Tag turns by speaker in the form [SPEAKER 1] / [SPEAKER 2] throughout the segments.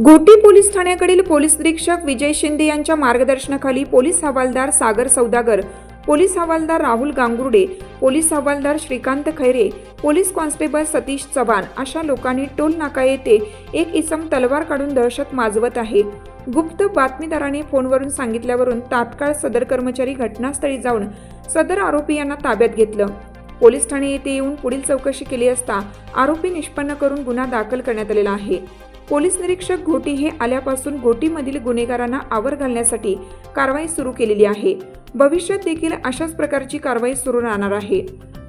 [SPEAKER 1] Ghoti police ठाण्याकडील police निरीक्षक विजय शिंदे यांच्या मार्गदर्शनाखाली पोलीस हवालदार सागर सौदागर पोलीस हवालदार राहुल गांगुर्डे पोलीस हवालदार श्रीकांत खैरे पोलीस कॉन्स्टेबल सतीश चव्हाण अशा लोकांनी टोल नाका येथे एक इसम तलवार काढून दहशत माजवत आहे. गुप्त बातमीदाराने फोनवरून सांगितल्यावरून तात्काळ सदर कर्मचारी घटनास्थळी जाऊन सदर आरोपी यांना ताब्यात घेतलं. पोलीस ठाणे येथे येऊन पुढील चौकशी केली असता आरोपी निष्पन्न करून गुन्हा दाखल करण्यात आलेला आहे. पोलीस निरीक्षक घोटी हे आल्यापासून घोटीमधील गुन्हेगारांना आवर घालण्यासाठी कारवाई सुरू केलेली आहे. भविष्यात देखील अशाच प्रकारची कारवाई सुरू राहणार आहे.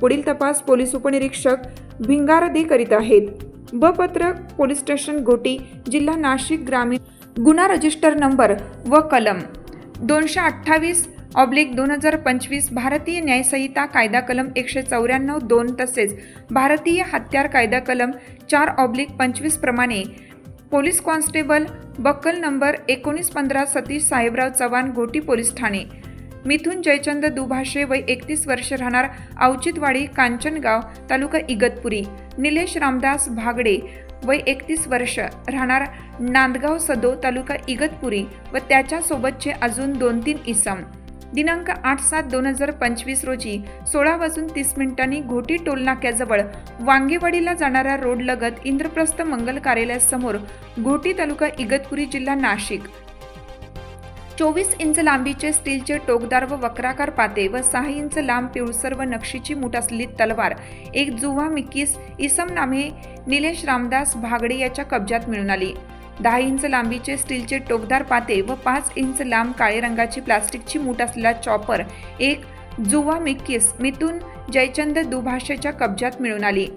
[SPEAKER 1] पुढील तपास पोलीस उपनिरीक्षक भिंगारदे करीत आहेत. ब पत्रक पोलीस स्टेशन घोटी जिल्हा नाशिक ग्रामीण गुन्हा रजिस्टर नंबर व कलम दोनशे अठ्ठावीस ऑब्लिक दोन हजार पंचवीस भारतीय न्यायसंहिता कायदा कलम एकशे चौऱ्याण्णव दोन तसेच भारतीय हत्यार कायदा कलम चार ऑब्लिक पंचवीस प्रमाणे पोलीस कॉन्स्टेबल बक्कल नंबर एकोणीस पंधरा सतीश साहेबराव चव्हाण घोटी पोलीस ठाणे. मिथुन जयचंद दुभाषे वय एकतीस वर्ष राहणार औचितवाडी कांचनगाव तालुका इगतपुरी. निलेश रामदास भागडे वय एकतीस वर्ष राहणार नांदगाव सदो तालुका इगतपुरी व त्याच्यासोबतचे अजून दोन तीन इसम. दिनांक आठ सात दोन हजार पंचवीस रोजी सोळा वाजून तीस मिनिटांनी घोटी टोलनाक्याजवळ वांगेवाडीला जाणाऱ्या रोडलगत इंद्रप्रस्थ मंगल कार्यालयासमोर घोटी तालुका इगतपुरी जिल्हा नाशिक. चोवीस इंच लांबीचे स्टीलचे टोकदार व वक्राकार पाते व सहा इंच लांब पिवळसर व नक्षीची मूठ असलेली तलवार एक जुवा मिकीस इसम नामे निलेश रामदास भागडे याच्या कब्जात मिळून आली. दहा इंच लांबीचे स्टीलचे टोकदार पाते व पाच इंच लांब काळे रंगाची प्लास्टिकची मूठ असलेला चॉपर एक जुवा मिक्कीस मिथून जयचंद दुभाषेच्या कब्जात मिळून आली.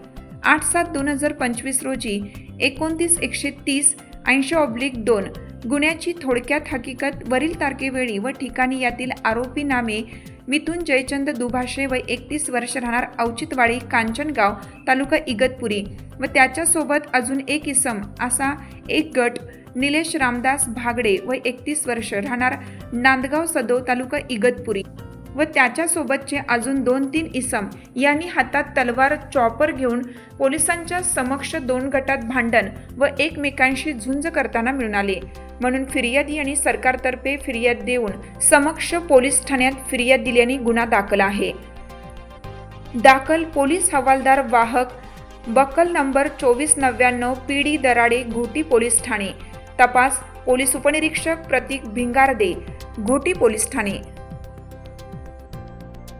[SPEAKER 1] आठ सात दोन हजार पंचवीस रोजी एकोणतीस एकशे तीस ऐंशी ऑब्लिक दोन गुन्ह्याची थोडक्यात हकीकत वरील तारखेवेळी व ठिकाणी यातील आरोपी नामे मिथून जयचंद दुभाषे व एकतीस वर्ष राहणार औचितवाडी कांचनगाव तालुका इगतपुरी व त्याच्यासोबत अजून एक इसम असा एक गट निलेश रामदास भागडे व एकतीस वर्ष राहणार नांदगाव सदो तालुका इगतपुरी. व त्याच्यासोबतचे अजून दोन तीन इसम यांनी हातात तलवार चॉपर घेऊन पोलिसांच्या समक्ष दोन गटात भांडण व एकमेकांशी झुंज करताना मिळून म्हणून फिर्यादी यांनी सरकारतर्फे फिर्याद देऊन समक्ष पोलीस ठाण्यात फिर्याद दिल्याने गुन्हा दाखल आहे. दाखल पोलीस हवालदार वाहक बकल नंबर चोवीस नव्याण्णव P D Darade Ghoti police Thane. तपास पोलीस उपनिरीक्षक प्रतीक भिंगारदे घोटी पोलीस ठाणे.